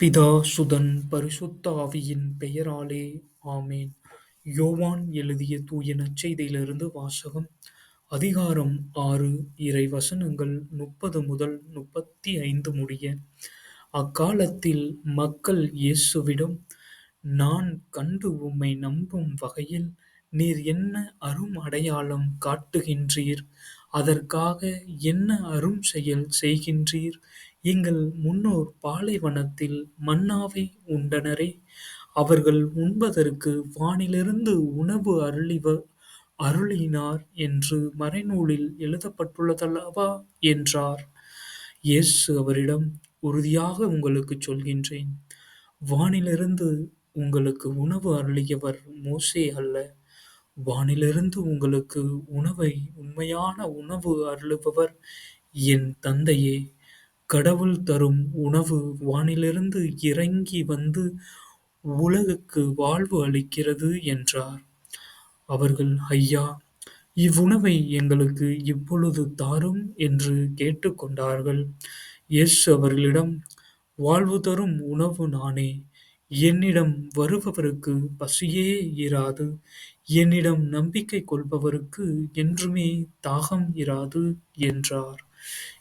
பிதா, சுதன், பரிசுத்த ஆவியின் பெயராலே ஆமேன். யோவான் எழுதிய தூய நற்செய்தியிலிருந்து வாசகம். அதிகாரம் ஆறு இறை வசனங்கள் முப்பது முதல் முப்பத்தி ஐந்து முடிய. அக்காலத்தில் மக்கள் இயேசுவிடம் நான் கண்டு உம்மை நம்பும் வகையில் நீர் என்ன அரும் அடையாளம் காட்டுகின்றீர்? அதற்காக என்ன அரும் செயல் செய்கின்றீர்? எங்கள் முன்னோர் பாலைவனத்தில் மன்னாவை உண்டனரே அவர்கள் உண்பதற்கு வானிலிருந்து உணவு அருளினார் என்று மறைநூலில் எழுதப்பட்டுள்ளதல்லவா என்றார். இயேசு அவரிடம் உறுதியாக உங்களுக்குச் சொல்கின்றேன் வானிலிருந்து உங்களுக்கு உணவு அருளியவர் மோசே அல்ல வானிலிருந்து உங்களுக்கு உணவை உண்மையான உணவு அருளுபவர் என் தந்தையே. கடவுள் தரும் உணவு வானிலிருந்து இறங்கி வந்து உலகுக்கு வாழ்வு அளிக்கிறது என்றார். அவர்கள் ஐயா இவ்வுணவை எங்களுக்கு இப்பொழுது தாரும் என்று கேட்டுக் கொண்டார்கள். இயேசு அவர்களிடம் வாழ்வு தரும் உணவு நானே. என்னிடம் வருபவருக்கு பசியே இராது என்னிடம் நம்பிக்கை கொள்பவருக்கு என்றுமே தாகம் இராது என்றார்.